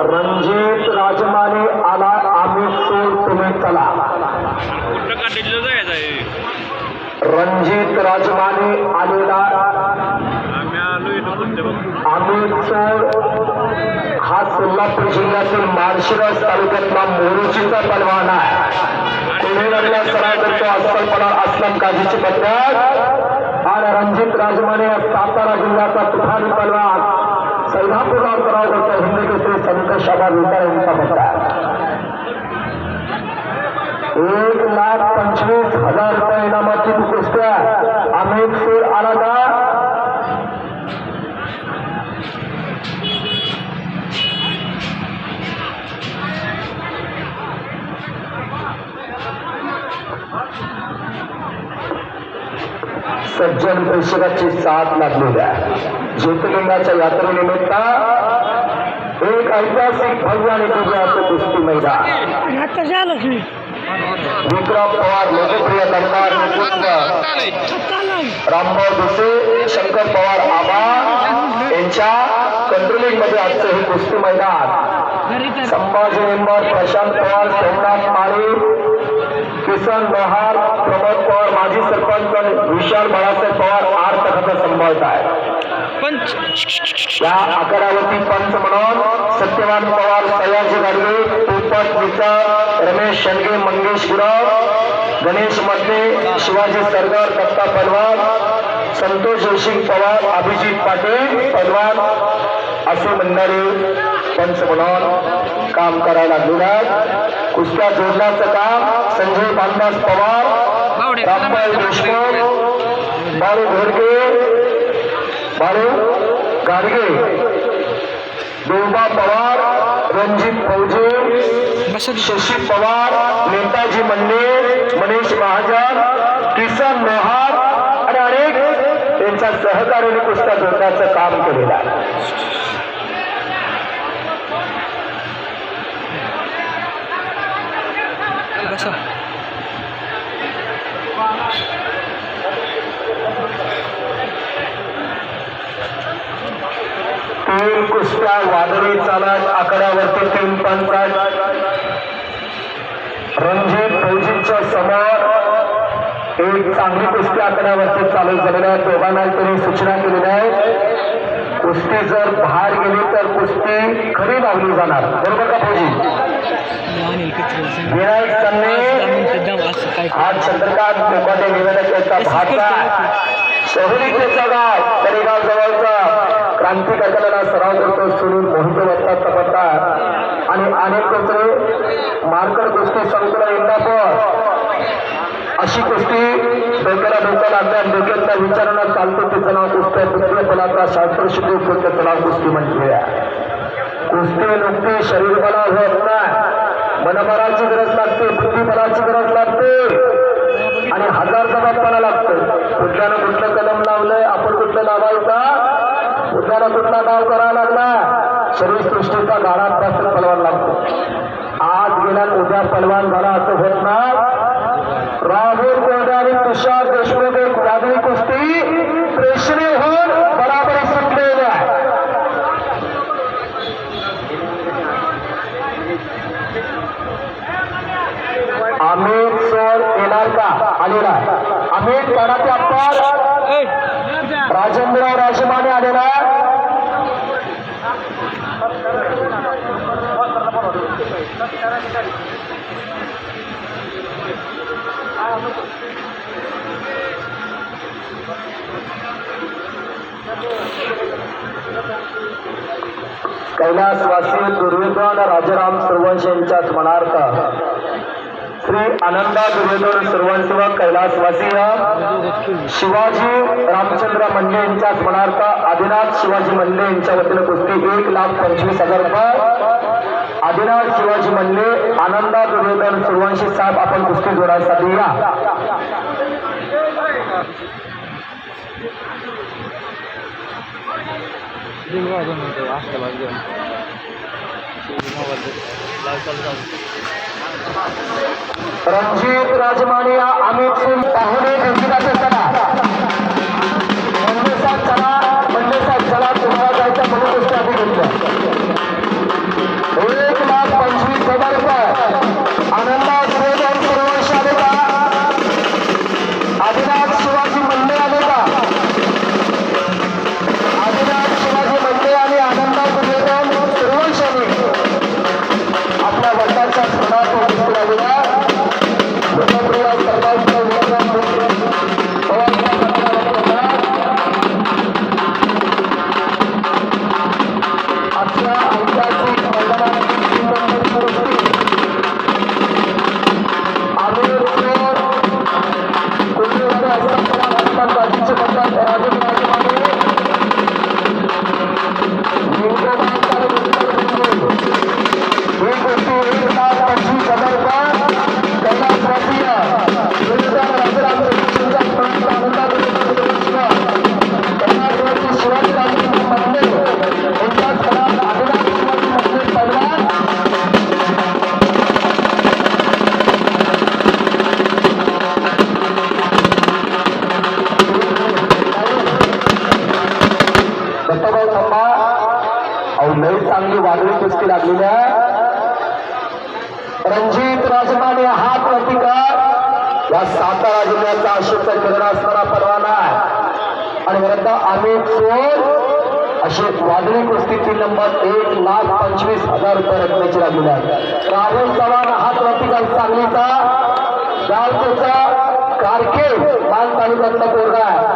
रणजित राजमाने आला अमित सोड तुम्ही चला. रणजित राजमाने आलेला. आम्ही सोड. हा सोलापूर जिल्ह्यातील माळशिरस तालुक्यातला मोरुचीचा पलवान आहे. पुणेगडला सराव करतो अस्सलपणा असलम काजीची पद्धत. आणि रणजित राजमाने सातारा जिल्ह्याचा तुफानी पलवान. सैदापूरला सराव करतो সামাজিক इनामाची ती कुस्त्या अमित सज्जन प्रेक्षकाची साथ लागलेल्या ज्योतिर्लिंगाच्या यात्रेनिमित्त एक ऐतिहासिक भव्य आणि दिव्य असं कुस्ती मैदान. विक्रम पवार लोकप्रिय दमदार नेतृत्व. रामभाऊ दुसे शंकर पवार आबा यांच्या कंट्रोलिंगमध्ये आजचं हे कुस्ती मैदान. संभाजी मेंबर प्रशांत पवार सोमनाथ माळी किसन लोहार प्रमोद पवार माजी सरपंच विशाल बाळासाहेब पवार आर तखाचा संभाळत आहे. या अकरावती पंच म्हणून सत्यवान पवार सयाजी गाडगे पोपट विचार रमेश शेंडगे मंगेश गुराव गणेश मते शिवाजी सरदार दत्ता पलवान संतोष जोशी पवार अभिजित पाटील पलवान असे म्हणणारे पंच म्हणून काम करायला लागलेले आहेत कुस्त्या जोडण्याचं काम संजय बांधास पवार रामपाल देशमुख बाळू घोडके बाळू गाडगे देवबा पवार रणजित फौजे शशी पवार नेताजी मंडे मनीष महाजन किसन लोहार आणि अनेक त्यांच्या सहकार्याने कुस्त्या जोडण्याचं काम केलेलं आहे. तीन कुस्त्या वादळी चालत आकड्यावरती तीन पंचायत. रणजित फौजींच्या समोर एक चांगली कुस्ती आकड्यावरती चालू झालेली आहे. दोघांना त्यांनी सूचना केलेल्या आहेत. कुस्ती जर बाहेर गेली तर कुस्ती खरी लावली जाणार. बरोबर का फौजी? विनायक सन्ने आज चंद्रकांत कोकाटे निवेदकाचा भाचा. शहरी त्याचा गाव. तळेगाव जवळचा क्रांती सराव करतो सुनील मोहिते वस्ताचा पत्ता आणि अनेक कचरे मार्कर कुस्ती संकुल पण अशी कुस्ती डोक्याला डोक्या लागते आणि डोक्यातल्या विचारांना चालतो ते चलाव कुस्त्या तृतीय फलाचा शिकू उपयुक्त चलाव कुस्ती म्हटली कुस्ती नुकती शरीर बला होत नाही. मनबलाची गरज लागते बुद्धिबलाची गरज लागते. आणि हजार जबाबपणा लागतो कुठल्यानं कुठलं कलम लावलंय आपण कुठलं लावायचा? कुठल्यानं कुठला डाव करावा लागला? शरीर सृष्टीचा गाडा पलवान लागतो. आज गेला उद्या पलवान झाला असं होत नाही. राहुल कोरडे तुषार देशमुख एक वादळी कुस्ती प्रेक्षणीय होऊन बराबरी सुटलेली आहे. अमित सर येणार का? आलेला आहे. अमित कराटे अप्पार कैलासवासी दुर्योधन राजाराम सुरवंश यांच्या स्मरणार्थ श्री आनंदा दुर्योधन सुरवंश व कैलासवासी शिवाजी रामचंद्र मंडे यांच्या स्मरणार्थ आदिनाथ शिवाजी मंडे यांच्या वतीनं कुस्ती एक लाख पंचवीस हजार रुपये. आदिनाथ शिवाजी मंडे आनंदा दुर्योधन सर्वांशी साहेब आपण कुस्ती जोडायसाठी या. रणजित राजमाने या अमित सिंग पाहुणे भेटीसाठी चला लई चांगली वादळी कुस्ती लागलेली आहे. रणजित राजमाने हा प्रतिकार. या सातारा जिल्ह्याचा अशोक किरण असणारा परवाना आहे. आणि विरुद्ध अमित सोर अशी वादळी कुस्तीची नंबर एक लाख पंचवीस हजार रुपये रकमेची लागलेली आहे. राहुल चव्हाण हात प्रतिकार सांगलीचा. गावचा कारखे मान तालुक्यातला पोरगा आहे.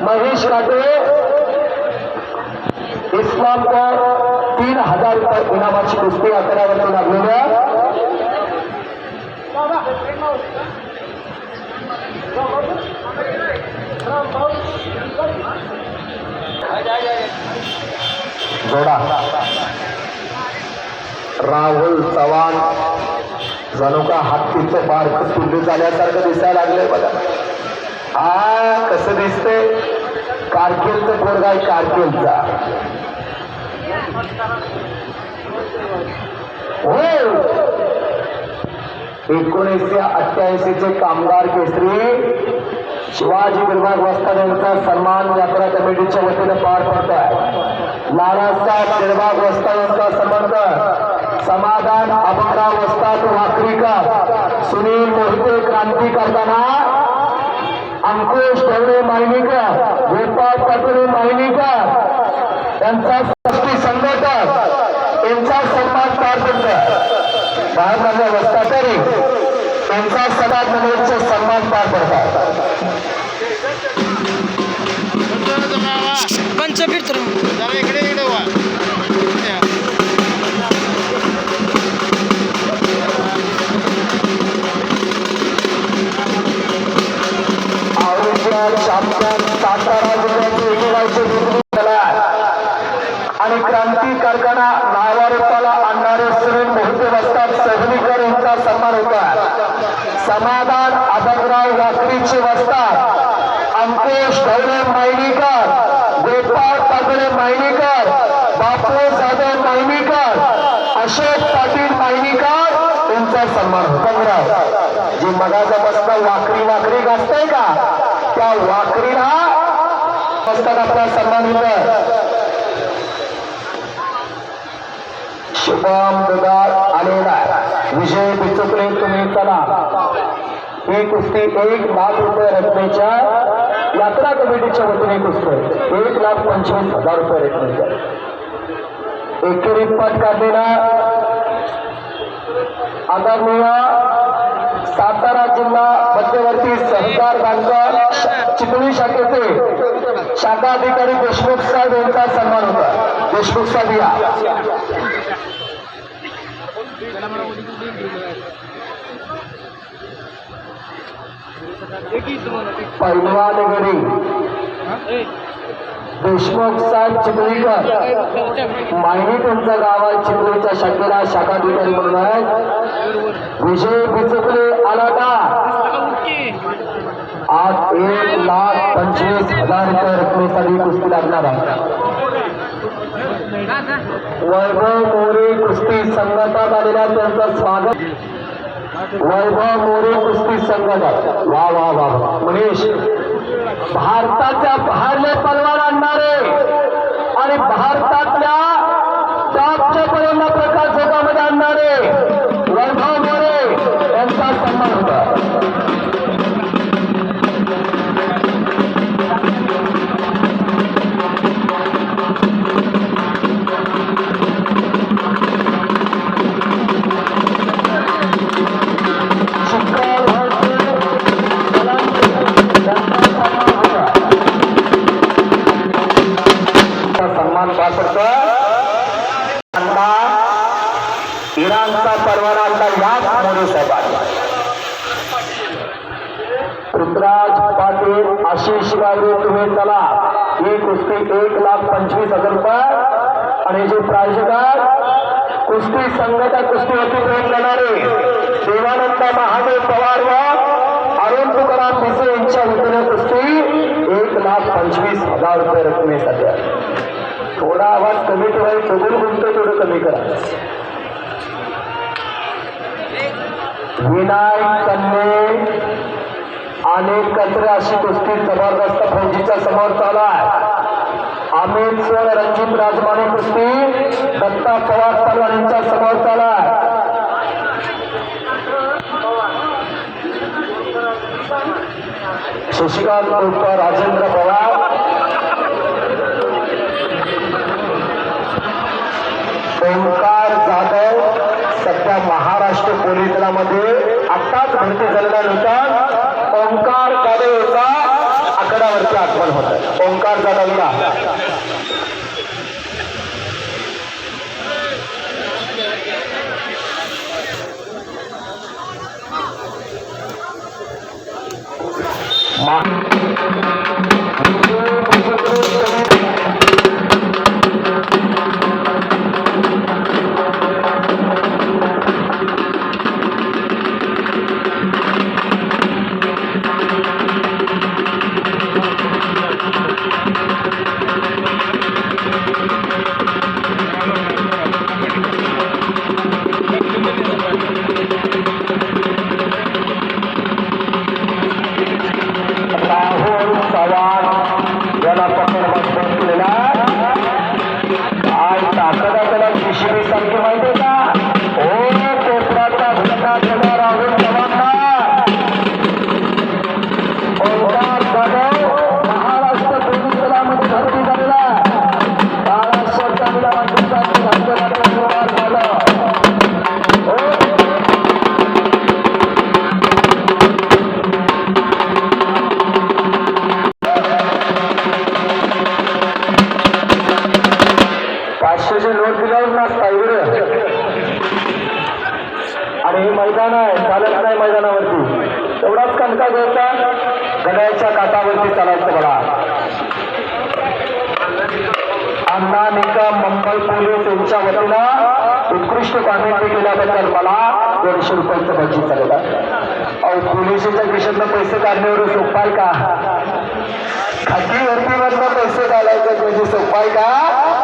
महेश काटे इस्लामपूर तीन हजार रुपये इनामाची पुस्तक आकड्यावरती लागलेल्या जोडा. राहुल चव्हाण जणू का हत्तीचं बारक तुल्य झाल्यासारखं दिसायला लागलंय बघा. हा कसं दिसतंय? कारकिर्द पोरगाय कारकिर्दचा. हो. एकोणीसशे अठ्ठ्याऐंशीचे कामगार केसरी शिवाजी विभाग वस्ताद यांचा सन्मान यात्रा कमिटीच्या वतीने पार पडत आहे नानासाहेब निर्भाग वस्ताद यांचा संबंध समाधान अभंगराव वस्ताद वाकरीकर सुनील मोहिते क्रांती करताना अंकुश ढवळे माहिनीकर गोपाळ पाटोळे माहिनीकर यांचा करतात त्यांचा सन्मान पार पडतात बाहेर माझ्या त्यांचा सदा सन्मान जे मगाचा मस्त वाकरी वाकरी गाजताय का? त्या वाकरीला मस्तात आपला सन्मान होत शुभम दुदार आलेला विजय बिचुकले तुम्ही चला. ही कुस्ती एक लाख रुपये रकमेच्या यात्रा कमिटीच्या वतीने कुस्ती. एक लाख पंचवीस हजार रुपये रकमेच्या. एकेरी पट काढलेला आदरणीय सातारा जिल्हा मध्यवर्ती सहकार बँक चिपळी शाखेचे शाखा अधिकारी देशमुख साहेब यांचा सन्मान होता. देशमुख साहेब या. पैलवान गडी. देशमुख साहेब चिपळीकर माहिती त्यांचा गाव आहे चिपळीच्या शाखेला शाखाधिकारी म्हणून आहेत. विजय बिचुकले आला का आज एक लाख पंचवीस हजार रुपये रकमेसाठी कुस्ती लागणार आहे. वैभव मोरे कुस्ती संघटनात आलेल्या त्यांचं स्वागत. वैभव मोरे कुस्ती संघटक वा वा वा वा. मनीष भारताच्या बाहेरले पलवार आणणारे आणि भारतातल्या टॉपच्या पर्यंत प्रकाश कुस्ती एक लाख पंचवीस हजार रुपये. आणि जे प्रायोजक कुस्ती संघटक कुस्ती होती करणारे देवानंद महादेव पवार व अरुण तुकाराम भिसे यांच्या वतीने कुस्ती एक लाख पंचवीस हजार रुपये रकमेसाठी आहे. थोडा आवाज कमी ठेवाय डबल गुंत थोडं कमी करा. विनायक कन्ने आणि कचरे अशी कुस्ती जबरदस्त फौजीच्या समोर चालू आहे. अमित सर रणजित राजमाने कुस्ती दत्ता पवार पलवान यांचा समोर चाला. शशिकांत उर्फ राजेंद्र पवार. ओंकार जाधव सध्या महाराष्ट्र पोलीस दलामध्ये. आत्ताच भरती झालेला नव्हता आकडावरती आगमन होत ओंकार जाधवला मा- पाचशेचे नोट दिल्यावर नसता इकडे आणि हे मैदान आहे चालत नाही मैदानावरती. एवढाच कणका घ्यायचा गड्याच्या काठावरती चालायचं बघा. अण्णा निकम मंगल पोलीस यांच्या वतीनं उत्कृष्ट कॉमेंट्री केल्याबद्दल मला दोनशे रुपयांचं बजेट झालेलं अहो पोलिसीच्या खिशातनं पैसे काढण्यावर सोपाय का? खाकी वरतीवरनं पैसे घालायचे म्हणजे सोपाय का?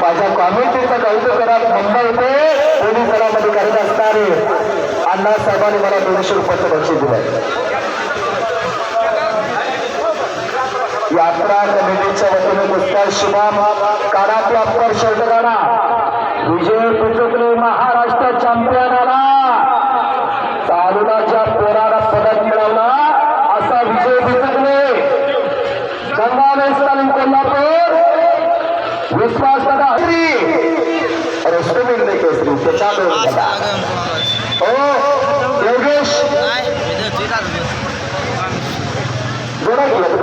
माझ्या कॉमेंट्रीचं कौतुक करा. मुंबई ते पोलीस दलामध्ये करत असणारे अण्णा साहेबांनी मला दोनशे रुपयाचं बक्षीस दिलं यात्रा कमिटीच्या वतीने पुस्तक शुभम कानातला अप्पर शर्ट गाणा विजय पिचुकले महाराष्ट्र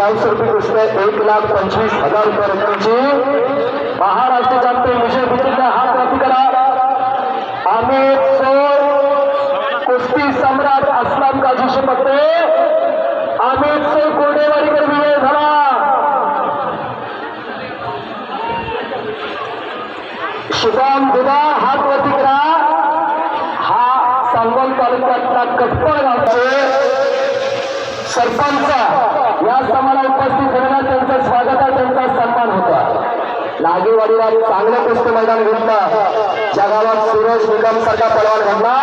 जोडा कृष्ण एक लाख पंचवीस हजार रुपये रकमेची महाराष्ट्र चॅम्पियन विजय पिचुकले हा प्राप्ती करा अमित सोळ कुस्ती सम्राट असलाम काजीशी पत्ते अमित सोळ कोडेवाडीकर विजय झाला शुभम दुबा हात वरती करा हा सांगोल तालुक्यातला कटपळ गावचे सरपंच या समाला उपस्थित होण्याला त्यांचं स्वागत आहे त्यांचा सन्मान होता लागेवाडीला चांगलं कुस्ती मैदान घेतलं. ज्या गावात सुरेश निकम सारखा पलवान घडला.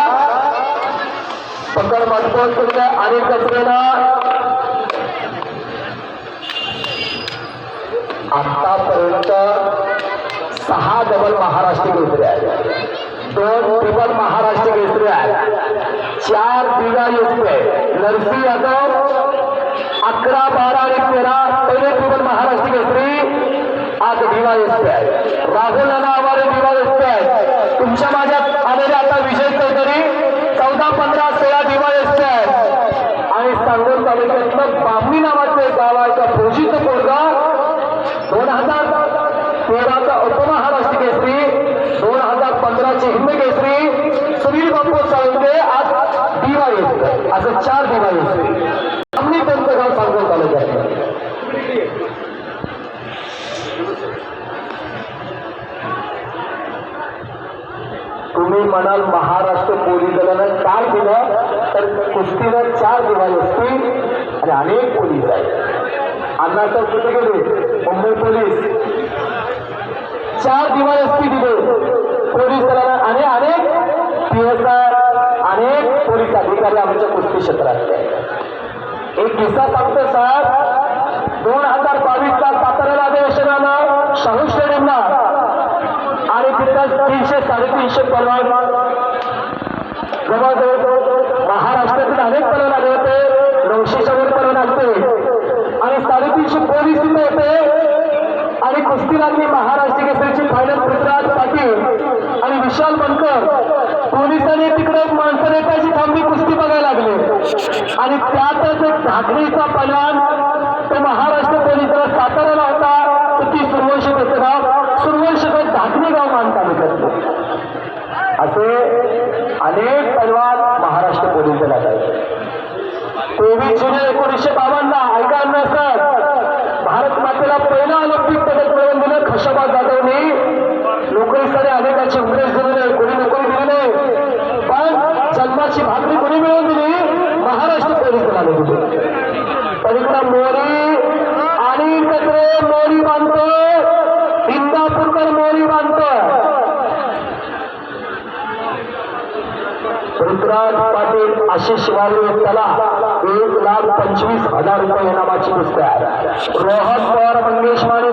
पकड मजबूत केलेल्या आणि कचऱ्याला आतापर्यंत सहा डबल महाराष्ट्र केसरी आहे दोन ट्रिपल महाराष्ट्र केसरी आहे चार दिवा केसरी आहे नरसिंह यादव अकरा बारा आणि तेरा पहिले पूर्ण महाराष्ट्र केसरी आज दिवा दिसते आहे. राहुल नाना आवारे दिवा दिसते आहेत तुमच्या माझ्या आलेले आता विजय चौधरी. चौदा पंधरा सोळा दिवा दिसते आहेत आणि सांगोल तालुक्यात महाराष्ट्र पोलीस दलानं चार गुन्हा तर कुस्तीनं चार गुन्हा असतील आणि अनेक पोलीस आहेत. अण्णासाहेब कुठे गेले? मुंबई पोलीस. चार दिवाळ असती तिथे पोलीस दलाला आणि अनेक पीएसआर अनेक पोलीस अधिकारी आमच्या कुस्ती क्षेत्रात एक किस्सा सांगतो साहेब. दोन हजार बावीस ला सातारा अधिवेशनानं शाहू स्टेडियमला. आणि तिथं तीनशे साडेतीनशे परवान जवळजवळ महाराष्ट्रातील अनेक पणं लागते नऊशेच्या वर पणं लागते. आणि साडेतीनशे पोलीस तिथे येते. आणि कुस्तीरांनी महाराष्ट्र केसरीची फायनल पृथ्वीराज पाटील आणि विशाल बनकर. पोलिसांनी तिकडे माणसं नेत्याची थांबली कुस्ती बघायला लागली. आणि त्यातच एक ढाकणीचा पलान. तो महाराष्ट्र पोलिसाला साताऱ्याला होता. तर ती सुरवंश त्याचं गाव सुरवंश ढाकणी गाव मानलं हजार रुपये इनामाची पुस्तक रोहन पवार मंगेश माने